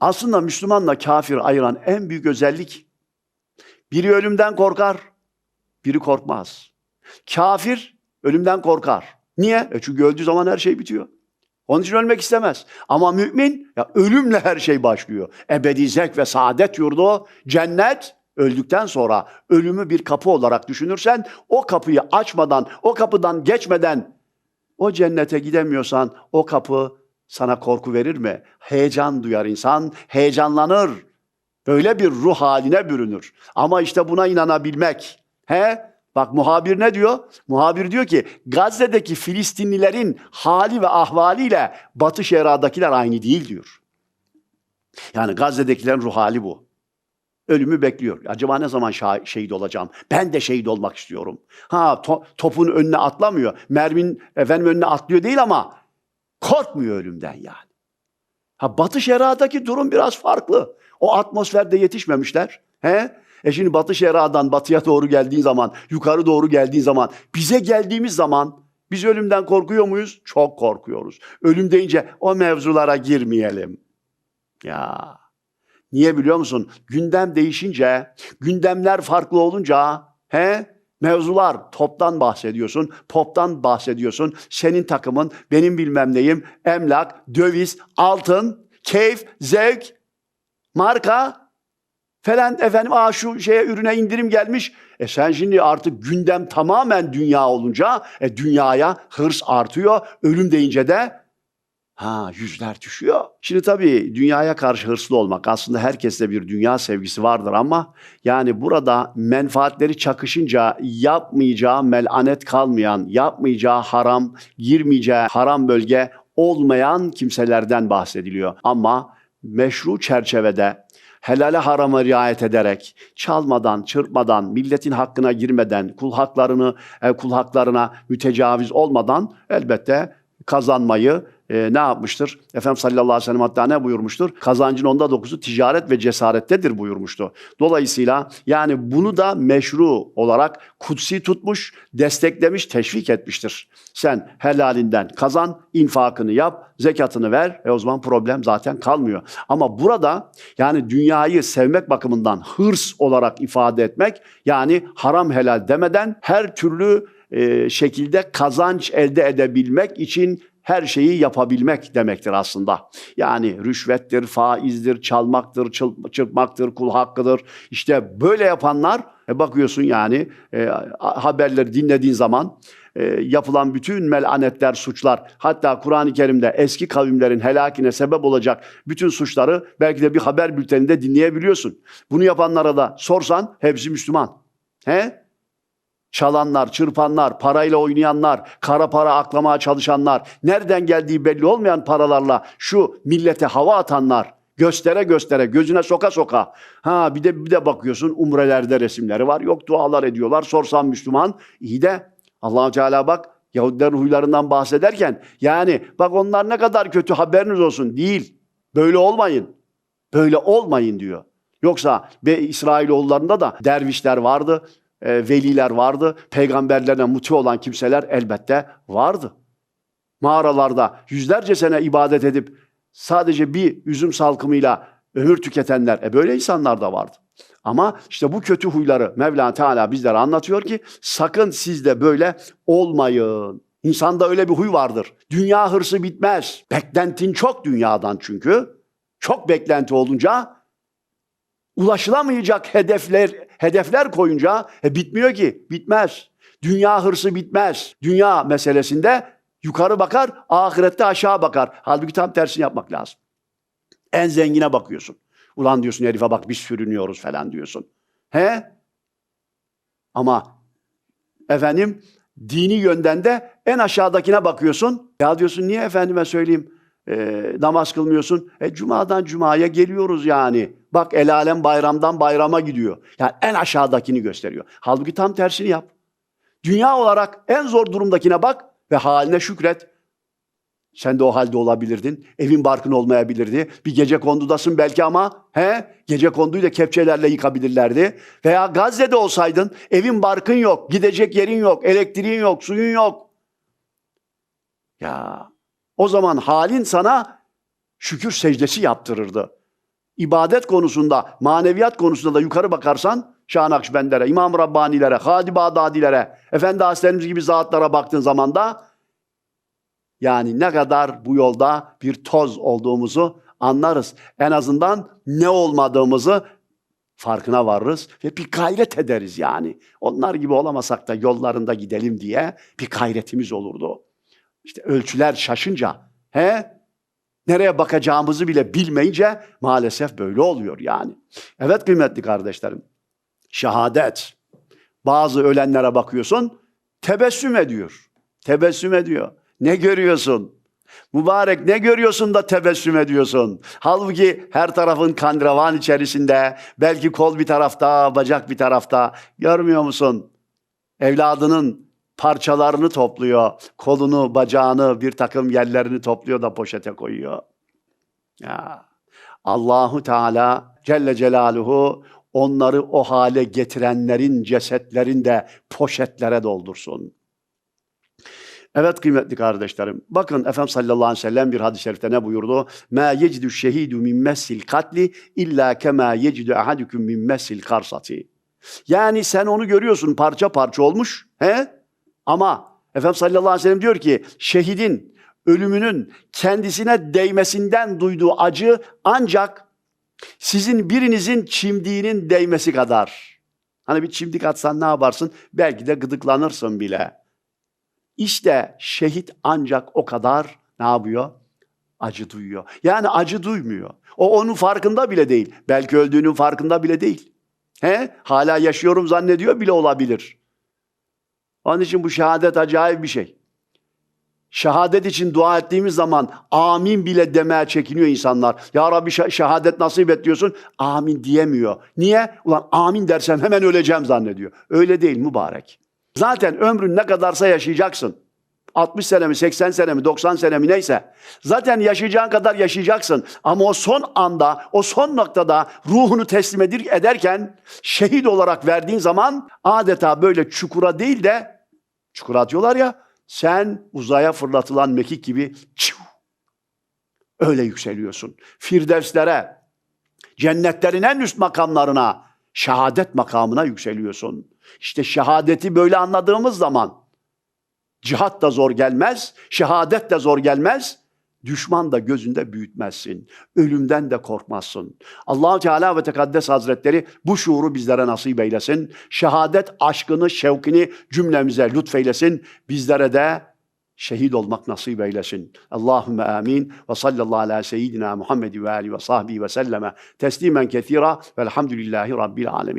Aslında Müslümanla kafir ayıran en büyük özellik biri ölümden korkar, biri korkmaz. Kafir ölümden korkar. Niye? E çünkü öldüğü zaman her şey bitiyor. Onun için ölmek istemez. Ama mümin ya ölümle her şey başlıyor. Ebedi zevk ve saadet yurdu, cennet öldükten sonra ölümü bir kapı olarak düşünürsen o kapıyı açmadan, o kapıdan geçmeden o cennete gidemiyorsan o kapı sana korku verir mi? Heyecan duyar insan, heyecanlanır. Böyle bir ruh haline bürünür. Ama işte buna inanabilmek. He? Bak muhabir ne diyor? Muhabir diyor ki Gazze'deki Filistinlilerin hali ve ahvaliyle Batı Şeria'dakiler aynı değil diyor. Yani Gazze'dekilerin ruh hali bu. Ölümü bekliyor. Acaba ne zaman şah- şehit olacağım? Ben de şehit olmak istiyorum. Ha to- topun önüne atlamıyor. Mermin efendim önüne atlıyor değil ama korkmuyor ölümden yani. Ha Batı Şeria'daki durum biraz farklı. O atmosferde yetişmemişler. He? E şimdi Batı Şeria'dan batıya doğru geldiğin zaman, yukarı doğru geldiğin zaman, bize geldiğimiz zaman biz ölümden korkuyor muyuz? Çok korkuyoruz. Ölüm deyince o mevzulara girmeyelim. Ya niye biliyor musun? Gündem değişince, gündemler farklı olunca, he? Mevzular toptan bahsediyorsun, poptan bahsediyorsun. Senin takımın, benim bilmem neyim, emlak, döviz, altın, keyif, zevk, marka falan efendim aa şu şeye ürüne indirim gelmiş. E sen şimdi artık gündem tamamen dünya olunca e, dünyaya hırs artıyor. Ölüm deyince de ha yüzler düşüyor. Şimdi tabii dünyaya karşı hırslı olmak aslında herkeste bir dünya sevgisi vardır ama yani burada menfaatleri çakışınca yapmayacağı melanet kalmayan, yapmayacağı haram, girmeyeceği haram bölge olmayan kimselerden bahsediliyor. Ama meşru çerçevede helale harama riayet ederek, çalmadan, çırpmadan, milletin hakkına girmeden, kul haklarını, e, kul haklarına mütecaviz olmadan elbette kazanmayı e, ne yapmıştır? Efendimiz sallallahu aleyhi ve sellem hatta ne buyurmuştur? Kazancın onda dokuzu ticaret ve cesarettedir buyurmuştu. Dolayısıyla yani bunu da meşru olarak kutsi tutmuş, desteklemiş, teşvik etmiştir. Sen helalinden kazan, infakını yap, zekatını ver ve o zaman problem zaten kalmıyor. Ama burada yani dünyayı sevmek bakımından hırs olarak ifade etmek yani haram helal demeden her türlü e, şekilde kazanç elde edebilmek için her şeyi yapabilmek demektir aslında. Yani rüşvettir, faizdir, çalmaktır, çırpmaktır, kul hakkıdır. İşte böyle yapanlar e, bakıyorsun yani e, haberleri dinlediğin zaman e, yapılan bütün melanetler, suçlar hatta Kur'an-ı Kerim'de eski kavimlerin helakine sebep olacak bütün suçları belki de bir haber bülteninde dinleyebiliyorsun. Bunu yapanlara da sorsan hepsi Müslüman. He? Çalanlar, çırpanlar, parayla oynayanlar, kara para aklamaya çalışanlar, nereden geldiği belli olmayan paralarla şu millete hava atanlar, göstere göstere, gözüne soka soka. Ha bir de bir de bakıyorsun umrelerde resimleri var. Yok dualar ediyorlar. Sorsan Müslüman, iyi de Allah Teala bak Yahudilerin huylarından bahsederken yani bak onlar ne kadar kötü haberiniz olsun değil. Böyle olmayın. Böyle olmayın diyor. Yoksa ve İsrailoğullarında da dervişler vardı, e, veliler vardı, peygamberlerine muti olan kimseler elbette vardı. Mağaralarda yüzlerce sene ibadet edip sadece bir üzüm salkımıyla ömür tüketenler, e böyle insanlar da vardı. Ama işte bu kötü huyları Mevlana Teala bizlere anlatıyor ki sakın siz de böyle olmayın. İnsanda öyle bir huy vardır. Dünya hırsı bitmez. Beklentin çok dünyadan çünkü. Çok beklenti olunca ulaşılamayacak hedefler hedefler koyunca e, bitmiyor ki. Bitmez. Dünya hırsı bitmez. Dünya meselesinde yukarı bakar, ahirette aşağı bakar. Halbuki tam tersini yapmak lazım. En zengine bakıyorsun. Ulan diyorsun herife bak biz sürünüyoruz falan diyorsun. He? Ama efendim dini yönden de en aşağıdakine bakıyorsun. Ya diyorsun niye efendime söyleyeyim e, namaz kılmıyorsun? E cumadan cumaya geliyoruz yani. Bak el alem bayramdan bayrama gidiyor. Yani en aşağıdakini gösteriyor. Halbuki tam tersini yap. Dünya olarak en zor durumdakine bak ve haline şükret. Sen de o halde olabilirdin. Evin barkın olmayabilirdi. Bir gece kondudasın belki ama he gece konduyu da kepçelerle yıkabilirlerdi. Veya Gazze'de olsaydın evin barkın yok, gidecek yerin yok, elektriğin yok, suyun yok. Ya o zaman halin sana şükür secdesi yaptırırdı. ibadet konusunda, maneviyat konusunda da yukarı bakarsan Şah Nakşibender'e, İmam Rabbani'lere, Hadi Bağdadi'lere, Efendi Hazretlerimiz gibi zatlara baktığın zaman da yani ne kadar bu yolda bir toz olduğumuzu anlarız. En azından ne olmadığımızı farkına varırız ve bir gayret ederiz yani. Onlar gibi olamasak da yollarında gidelim diye bir gayretimiz olurdu. İşte ölçüler şaşınca, he? Nereye bakacağımızı bile bilmeyince maalesef böyle oluyor yani. Evet kıymetli kardeşlerim, şehadet. Bazı ölenlere bakıyorsun, tebessüm ediyor. Tebessüm ediyor. Ne görüyorsun? Mübarek ne görüyorsun da tebessüm ediyorsun? Halbuki her tarafın kandravan içerisinde, belki kol bir tarafta, bacak bir tarafta. Görmüyor musun? Evladının parçalarını topluyor. Kolunu, bacağını, bir takım yerlerini topluyor da poşete koyuyor. Ya Allahu Teala Celle Celaluhu onları o hale getirenlerin cesetlerini de poşetlere doldursun. Evet kıymetli kardeşlerim. Bakın Efendimiz sallallahu aleyhi ve sellem bir hadis-i şerifte ne buyurdu? Ma yecidü şehidu min messil katli illa kema yecidü ahadukum min messil karsati. Yani sen onu görüyorsun parça parça olmuş. He? Ama Efendimiz sallallahu aleyhi ve sellem diyor ki şehidin ölümünün kendisine değmesinden duyduğu acı ancak sizin birinizin çimdiğinin değmesi kadar. Hani bir çimdik atsan ne yaparsın? Belki de gıdıklanırsın bile. İşte şehit ancak o kadar ne yapıyor? Acı duyuyor. Yani acı duymuyor. O onun farkında bile değil. Belki öldüğünün farkında bile değil. He? Hala yaşıyorum zannediyor bile olabilir. Onun için bu şehadet acayip bir şey. Şehadet için dua ettiğimiz zaman amin bile demeye çekiniyor insanlar. Ya Rabbi şehadet nasip et diyorsun. Amin diyemiyor. Niye? Ulan amin dersem hemen öleceğim zannediyor. Öyle değil mübarek. Zaten ömrün ne kadarsa yaşayacaksın. 60 sene mi, 80 sene mi, 90 sene mi neyse. Zaten yaşayacağın kadar yaşayacaksın. Ama o son anda, o son noktada ruhunu teslim ederken şehit olarak verdiğin zaman adeta böyle çukura değil de çukura atıyorlar ya sen uzaya fırlatılan mekik gibi çiu, öyle yükseliyorsun. Firdevslere, cennetlerin en üst makamlarına, şehadet makamına yükseliyorsun. İşte şehadeti böyle anladığımız zaman cihat da zor gelmez, şehadet de zor gelmez, düşman da gözünde büyütmezsin. Ölümden de korkmazsın. allah Teala ve Tekaddes Hazretleri bu şuuru bizlere nasip eylesin. Şehadet aşkını, şevkini cümlemize lütfeylesin. Bizlere de şehit olmak nasip eylesin. Allahümme amin ve sallallahu ala seyyidina Muhammed ve ali ve sahbihi ve selleme teslimen kethira velhamdülillahi rabbil alemin.